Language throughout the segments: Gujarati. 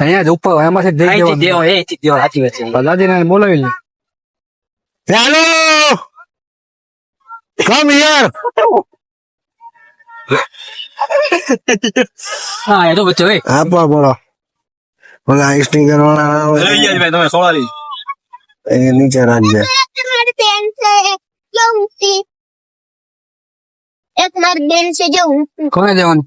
અહીંયા જ ઉપર એમાંથી જઈ દેવો એ દેવો સાચી વાત છે. દાદીને બોલાવી લે હેલો કમ હિયર હા એ તો બચ્ચો એ. આપવા બોલો ઓલા સ્ટીકર વાળા આવે લઈ જાય ભાઈ તમે સોળાલી એ નીચે રાખજે. મારી બેન છે જો ઊંચી. એક મારી બેન છે જો કોને દેવાનું?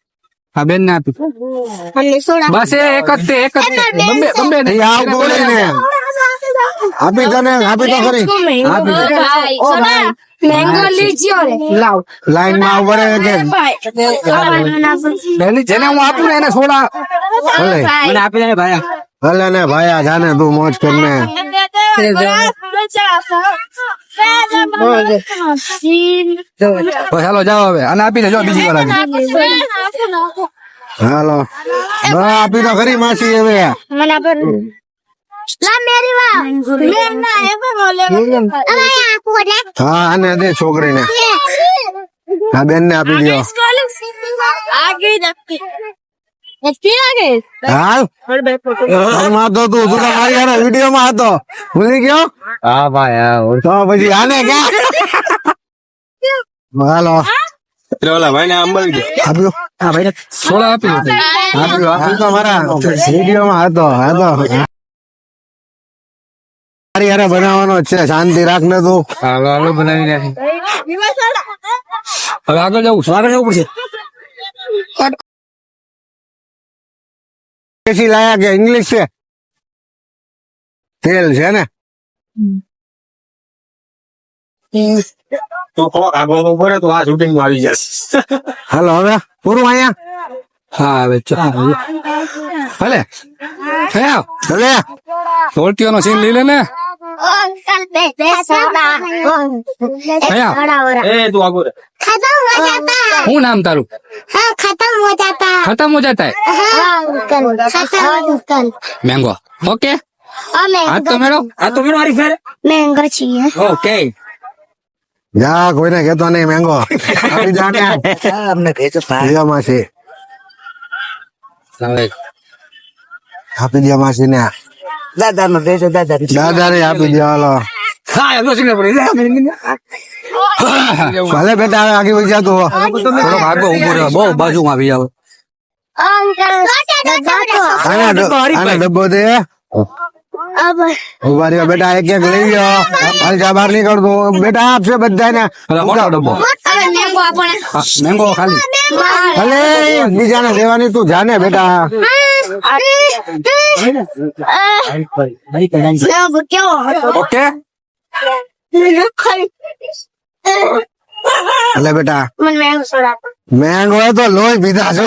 હા બેન ને આપી. બસ એક જ તે એક જ બમ્બે બમ્બે ને આવ બોલે ને. આપી તને આપી તો ખરી. આપી ઓ ભાઈ. લાવ. લાઈનમાં આવ પડે કે જેને હું આપું ને એને સોડા. આપી દે ભાઈ. ભલે ને ભાઈ આ જાને તું મોજ કર કરને. ચાલો જાઓ હવે. અને આપી દેજો બીજી વાર હાલો. આપી તો ખરી માસી હવે. હા અને દે છોકરીને. હા બેન ને આપી દો ભૂલી ગયો? હા ભાઈ તો પછી આને હાલો. ઓલા ભાઈ ને દે. હા ભાઈ સોડા આપી આપ્યું આપ્યું તો મારા વીડિયો માં હતો હતો મારી હારે બનાવવાનો જ છે શાંતિ રાખ ને તું. હાલો હાલો બનાવી નાખી. હવે આગળ જવું આગળ જવું પડશે. દેશી લાયા કે ઇંગ્લિશ છે. તેલ છે ને? તો કોક સીન લઈ લે ને. શું નામ તારું? भैया। એ તું આગળ રહે खत्म हो जाता है શું નામ તારું हाँ खत्म हो जाता है ખતમ હો જાતા હે हाँ अंकल खत्म अंकल મેંગો ઓકે और હાથ તો मैंगो મેળો આ તો મેરો હારી ફેર मैंगो चाहिए ઓકે જા કોઈને કેતો નહીં મેંગો આપી જા ને અમને કહે છે દિયા માસી આપી દે માસી ને દાદા નો દેજો દાદા દાદા ને આપી દે હાલો હા એનો સીન પડી ભલે બેટા આગળ વધી જતો થોડો આગળ ઊભો રહ્યો બહુ બાજુ માં આવી આવે ડબ્બો દે. બેટા એક એક લઈ ગયો હાલ જા બહાર નીકળતો બેટા આપશે બધાને મોટો ડબ્બો મેંગો ખાલી. ભલે બીજાને દેવાની તું જાને બેટા. ઓકે? એટલે બેટા. મેંગો તો લોહી પીધા છો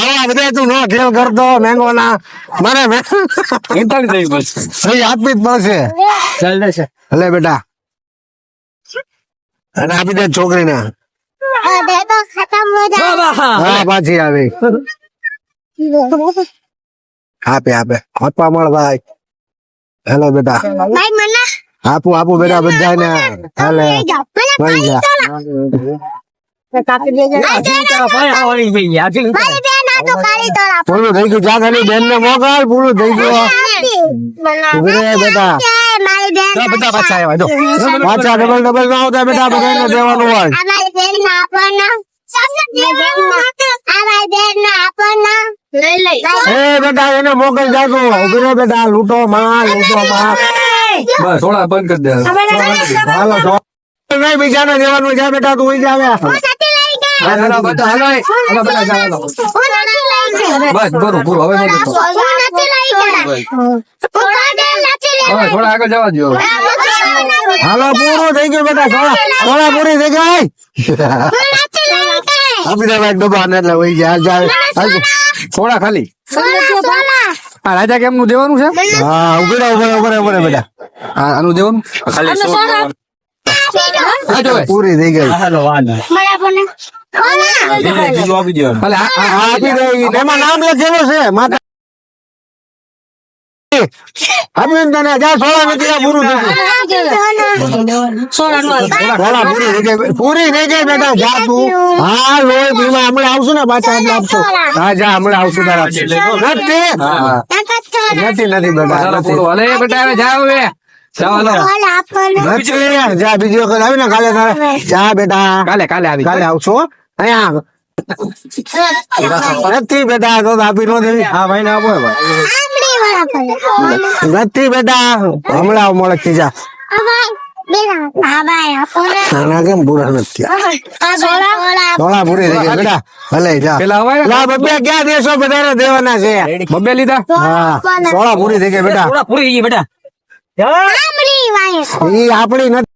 આ તું નો ખેલ કરતો મેંગો ના. મને આપવી જ પડશે. એટલે બેટા. અને આપી દે છોકરી ને હા પાછી આવી. આપે આપે. આપવા મળ ભાઈ. હેલો બેટા. આપો આપો બેટા બધાને. હાલે. ભાઈ જા. પૂરું થઈ ગયું. જા ખાલી બેન ને મોકલ પૂરું થઈ ગયું. બેટા. બધા પાછા ડબલ ડબલ ના આવતા બેટા બધાને દેવાનું હોય. બેટા મોકલ બેટા લૂંટો લૂંટો બસ થોડા બંધ કરી દે. હાલો નહીં બીજાને દેવાનું જા બેટા તું વહી જા હવે. સાથે લઈ ગયા હાલો, હાલો, બધા હાલો એ. હાલો, બધા ચાલો, હાલો. હું નથી લઈ ગયા બસ પૂરું પૂરું હવે થોડા આગળ જવા દો હાલો પૂરું થઈ ગયું બેટા થોડા સોળા પૂરી થઈ ગઈ. આપી દે ભાઈ ડબ્બા ને એટલે વહી જાય. ખાલી. આ રાજા કેમનું દેવાનું છે? હા ઊભી રહો ઊભી રહો ઊભી રહો, ઊભી બેટા. આનું દેવાનું? ખાલી. પૂરી થઈ ગઈ. હાલો વાન મારા ફોને બીજું આપી દો. એમાં નામ લખેલું છે. માતા અભિનંદન જા સોળા નથી પૂરું થઈ ગયું સોળા પૂરી થઈ ગઈ. પૂરી થઈ ગઈ બેટા જા તું હા લોહી પીવા હમણાં આવશું ને પાછા આપણે આપશો. હા જા હમણાં આવશું તારા નથી નથી. નથી? બેટા નથી. બેટા હવે નથી જા બીજી વખત આવી ને કાલે જા બેટા. કાલે કાલે આવી. કાલે આવશો અહીંયા નથી બેટા તો આપી નો દેવી. હા ભાઈ ને આપો ભાઈ. નથી બેટા હમણાં પૂરી થઈ જા. પેલા હવાય લા બબ્બે ક્યાં દેશો બધાને દેવાના છે. બબ્બે લીધા? હા થઈ ગઈ બેટા. થોડા પૂરી બેટા. ઈ આપણી નથી.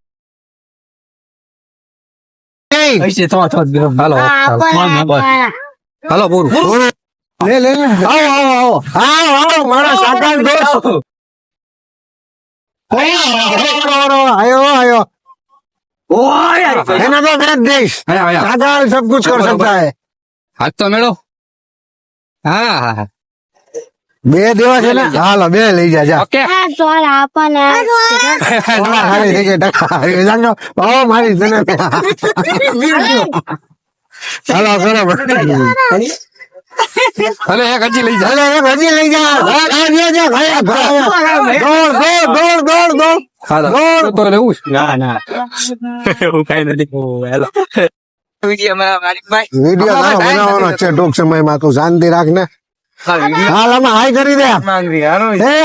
હાલો. પૂરું લે લે લે. આવો આવો આવો આવો આવો મારા સાકાર દોસ્ત આયો આયો ઓય એના તો મેં દેશ આયા આયા साकार सब कुछ कर सकता है હાથ તો મેળો હા હા હા બે દેવા છે ને હાલો બે લઈ જા જા ઓકે સોળા ખાલી થઈ ગઈ ટકા જાણો બાવો મારી તને હાલો બરાબર ભલે એક હજી લઈ જા. એક હજી લઈ જા. આ લે જા ભાઈ ભાઈ દોડ દોડ દોડ દોડ દોડ દોડ તો લેવું છે? ના ના. એવું કઈ નથી. હેલો. વીડિયો માં મારી ભાઈ. વીડિયો તારો બનાવવાનો છે ટૂંક સમયમાં તું શાંતિ રાખ ને હાલ આમાં હાઈ કરી દે. એ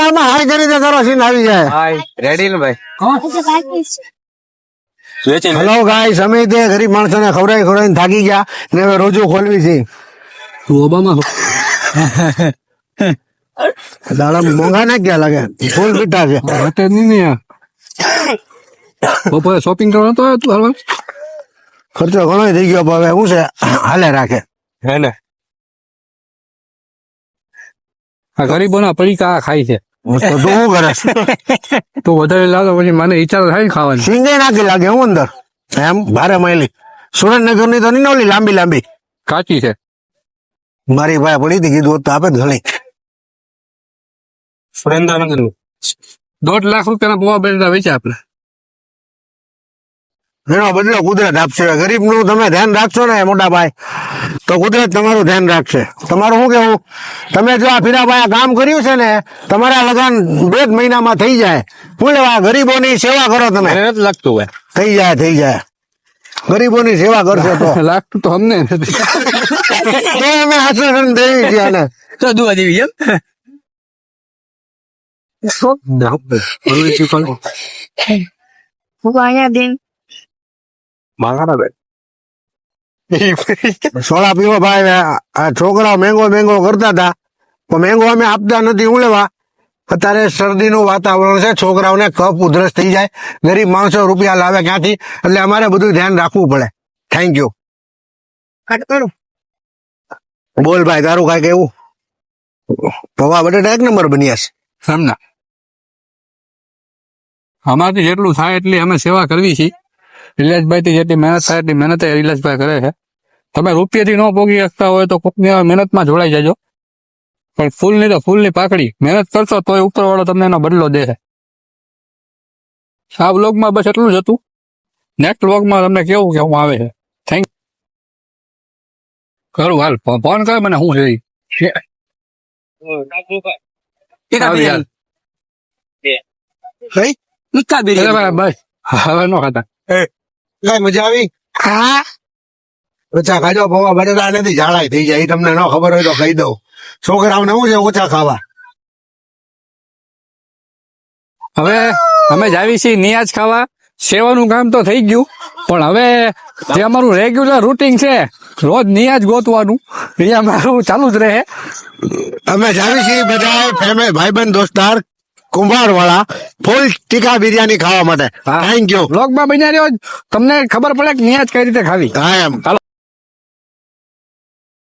આમાં હાઈ કરી દે તારો સીન આવી જાય. હાય. રેડી ને ભાઈ? હલો ગાય સમય તે ગરીબ માણસોને ખવડાવી ખવડાવીને થાકી ગયા ને હવે રોજો ખોલવી છે. તું ઓબામા હો. દાડા મોંઘા ના ગયા લાગે. ફૂલ મીઠા છે. હતે નહીં ને બપોરે શોપિંગ કરવા તો તું હાલવા? ખર્ચો ઘણો થઈ ગયો હવે શું છે હાલે રાખે. હે ને? આ ગરીબોના પડીકા ખાય છે? તો તું શું કરે? તો વધારે લાગે પછી મને ઈચ્છા થાય ને ખાવાની. સિંગે નાખી લાગે હું અંદર. એમ ભારે માયલી. સુરેન્દ્રનગરની તો નહીં ઓલી લાંબી લાંબી. કાચી છે. મારી ભાઈ પડી હતી કીધું તો આપે ઘણી સુરેન્દ્રનગર દોઢ લાખ રૂપિયાના પોવા બેટા વેચ્યા આપણે એનો બદલો કુદરત આપશે. ગરીબનું તમે ધ્યાન રાખશો ને મોટા ભાઈ. તો કુદરત તમારું ધ્યાન રાખશે. તમારું શું કેવું તમે જો આ ફીરાભાઈ કામ કર્યું છે ને તમારા લગન બે જ મહિનામાં થઈ જાય. પૂરેવા ગરીબોની સેવા કરો તમે. નથી લાગતું ભાઈ થઈ જાય થઈ જાય. ગરીબોની સેવા કરશો તો. લાગતું તો અમને નથી. તો અમે આશ્વાસન દેવી છે આને તો દુઆ દેવી એમ. માંગા સોડા પીવો ભાઈ આ છોકરાઓ મેંગો મેંગો કરતા હતા. પણ મેંગો અમે આપતા નથી હું લેવા? અત્યારે શરદીનું વાતાવરણ છે છોકરાઓને કફ ઉધરસ થઈ જાય ગરીબ માણસો રૂપિયા લાવે ક્યાંથી? એટલે અમારે બધું ધ્યાન રાખવું પડે. થેન્ક યુ બોલ ભાઈ તારું કાંઈ કેવું પવા બટેટા એક નંબર બન્યા છે. સમના અમારથી જેટલું થાય એટલી અમે સેવા કરવી છીએ. રિલાસભાઈ થી જેટલી મહેનત થાય એટલી મહેનત રિલાસભાઈ કરે છે. તમે રૂપિયાથી ન પોગી શકતા હોય તો કોકની મહેનતમાં જોડાઈ જજો. પણ ફૂલની તો ફૂલની પાકડી. મહેનત કરશો તોય ઉપર વાળો તમને એનો બદલો દે છે આ વ્લોગમાં બસ એટલું જ હતું. નેક્સ્ટ વ્લોગમાં તમને કેવું કેવું આવે છે. થેન્ક કરું હાલ. ફોન કર મને હું છે હવે નો ખાતા. કઈ મજા આવી? હા? ઓછા ખાજો પૌવા બટેટા નથી ઝાડાઈ થઈ જાય એ તમને ન ખબર હોય તો કહી દઉં. છોકરાઓને શું છે ઓછા ખાવા? હવે અમે જાવી છીએ નિયાજ ખાવા. સેવાનું કામ તો થઈ ગયું પણ હવે જે અમારું રેગ્યુલર રૂટિન છે રોજ નિયાજ ગોતવાનું એ અમારું ચાલુ જ રહે. અમે જાવી છીએ બધા ભાઈ ભાઈબંધ દોસ્તાર કુંભાર વાળા ફૂલ ટીકા બિરયાની ખાવા માટે. થેન્ક યુ બ્લોગમાં બન્યા રહ્યો તમને ખબર પડે કે નિયાજ કઈ રીતે ખાવી. હા એમ.